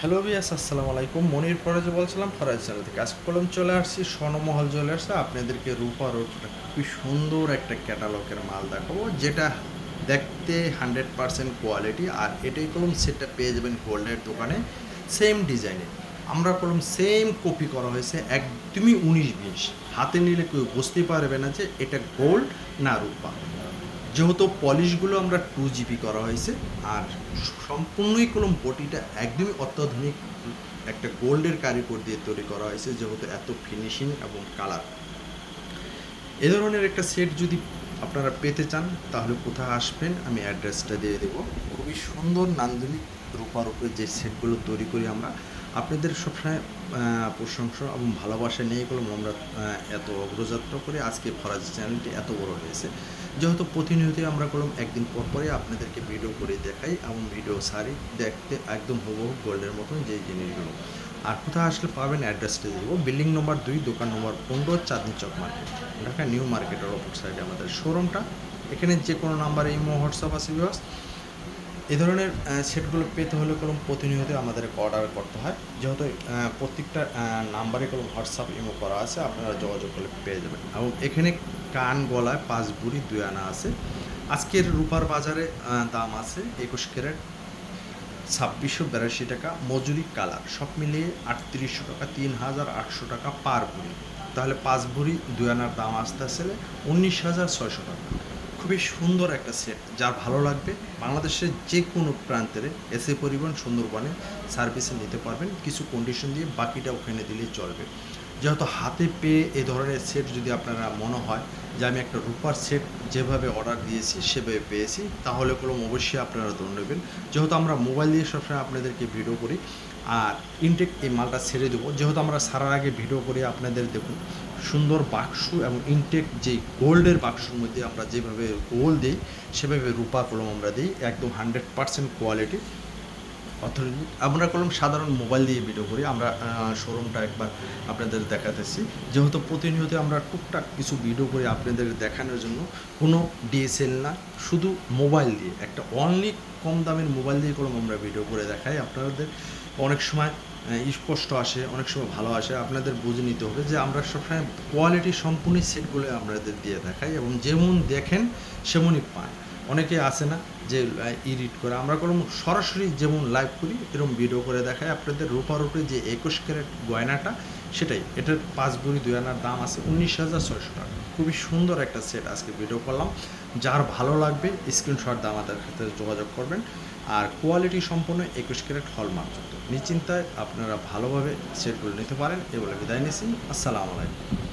Hello বিয়াস আসসালামু আলাইকুম। মনির ফরাজ বলছিলাম, ফরাজ চ্যানেল থেকে। আজকে কলম চলে আসছি, স্বর্ণমহল আসছে। আপনাদেরকে রূপা রোড খুবই সুন্দর একটা ক্যাটালগের মাল দেখাবো, যেটা দেখতে হান্ড্রেড পার্সেন্ট কোয়ালিটি আর এটাই কলম সেটটা পেয়ে যাবেন গোল্ডের দোকানে সেম ডিজাইনে আমরা কলম সেম কপি করা হয়েছে, একদমই উনিশ বিশ। হাতে নিলে কেউ বুঝতে পারবে না যে এটা গোল্ড না রূপা। যেহেতু পলিশগুলো আমরা টু জিবি করা হয়েছে, আর সম্পূর্ণই কোনো বটিটা একদমই অত্যাধুনিক একটা গোল্ডের কারিগর দিয়ে তৈরি করা হয়েছে, যেহেতু এত ফিনিশিং এবং কালার এ ধরনের একটা সেট যদি আপনারা পেতে চান, তাহলে কোথায় আসবেন, আমি অ্যাড্রেসটা দিয়ে দেবো। খুবই সুন্দর নান্দনিক রূপার উপরে যে সেটগুলো তৈরি করি আমরা আপনাদের সবসময় প্রশংসা এবং ভালোবাসা নিয়ে গেলাম আমরা এত অগ্রযাত্রা করে আজকে ফরাজি চ্যানেলটি এত বড় হয়েছে। যেহেতু প্রতিনিয়তই আমরা করলাম একদিন পর পরে আপনাদেরকে ভিডিও করে দেখাই এবং ভিডিও সারি দেখতে একদম হুবহু গোল্ডের মতন যে জিনিসগুলো। আর কোথায় আসলে পাবেন অ্যাড্রেসটা দেবো। বিল্ডিং নম্বর দুই, দোকান নম্বর পনেরো চাঁদনি চক মার্কেট। ঢাকা নিউ মার্কেটের অপর সাইডে আমাদের শোরুমটা এখানে যে কোনো নাম্বারে ইমো, হোয়াটসঅ্যাপ আছে বিবাস এই ধরনের সেটগুলো পেতে হলে কলম প্রতিনিয়ত আমাদেরকে অর্ডার করতে হয়। যেহেতু প্রত্যেকটা নাম্বারে কলম হোয়াটসঅ্যাপ ইমো করা আছে, আপনারা যোগাযোগ করলে পেয়ে যাবেন। এবং এখানে কান, গলায় পাঁচ বুড়ি, দুই আনা আছে। আজকের রূপার বাজারে দাম আছে একুশ ক্যারেট, ছাব্বিশশো বিরাশি টাকা, মজুরি কালার, সব মিলিয়ে আটত্রিশশো টাকা, তিন হাজার আটশো টাকা পার ভরি তাহলে পাঁচ ভরি দুই আনার দাম আসতে আসলে উনিশ হাজার ছয়শো টাকা। খুবই সুন্দর একটা সেট যার ভালো লাগবে। বাংলাদেশের যে কোনো প্রান্তের এসে পরিবহন সুন্দরবনে সার্ভিসে নিতে পারবেন। কিছু কন্ডিশন দিয়ে বাকিটা ওখানে দিলেই চলবে। যেহেতু হাতে পেয়ে এ ধরনের সেট যদি আপনারা মনে হয় যে আমি একটা রূপার সেট যেভাবে অর্ডার দিয়েছি, সেভাবে পেয়েছি, তাহলে কোনো অবশ্যই আপনারা ধরে নেবেন। যেহেতু আমরা মোবাইল দিয়ে সবসময় আপনাদেরকে ভিডিও করি, আর ইনটেক এই মালটা ছেড়ে দেবো। যেহেতু আমরা সারার আগে ভিডিও করে আপনাদের দেখুন সুন্দর বাক্স এবং ইনটেক যে গোল্ডের বাক্সর মধ্যে আমরা যেভাবে গোল্ড দিই, সেভাবে রূপা কলম আমরা দিই, একদম হান্ড্রেড পার্সেন্ট কোয়ালিটি অথরিটি আমরা কলম সাধারণ মোবাইল দিয়ে ভিডিও করি। আমরা শোরুমটা একবার আপনাদের দেখাতেছি। যেহেতু প্রতিনিয়ত আমরা টুকটাক কিছু ভিডিও করে আপনাদের দেখানোর জন্য, কোনো ডিএসএল না, শুধু মোবাইল দিয়ে, একটা অনলি কম দামের মোবাইল দিয়ে কলম আমরা ভিডিও করে দেখাই। আপনাদের অনেক সময় স্পষ্ট আসে, অনেক সময় ভালো আসে, আপনাদের বুঝে নিতে হবে যে আমরা সবসময় কোয়ালিটি সম্পূর্ণ সেটগুলো আমাদের দিয়ে দেখাই এবং যেমন দেখেন সেমনই পান অনেকে আসে না যে ইডিট করে, আমরা কোনো সরাসরি যেমন লাইভ করি, এরকম ভিডিও করে দেখাই। আপনাদের রূপারূপে যে একুশ ক্যারেট গয়নাটা সেটাই, এটার পাঁচ বুড়ি দুই আনার দাম আছে উনিশ হাজার ছয়শো টাকা। খুবই সুন্দর একটা সেট আজকে ভিডিও করলাম। যার ভালো লাগবে স্ক্রিনশট দাম আমাদের সাথে যোগাযোগ করবেন। আর কোয়ালিটি সম্পূর্ণ একুশ ক্যারেট হলমার্কযুক্ত নিশ্চিন্তায় আপনারা ভালোভাবে সেটগুলো নিতে পারেন। এগুলো বিদায় নিচ্ছি। আসসালামু আলাইকুম।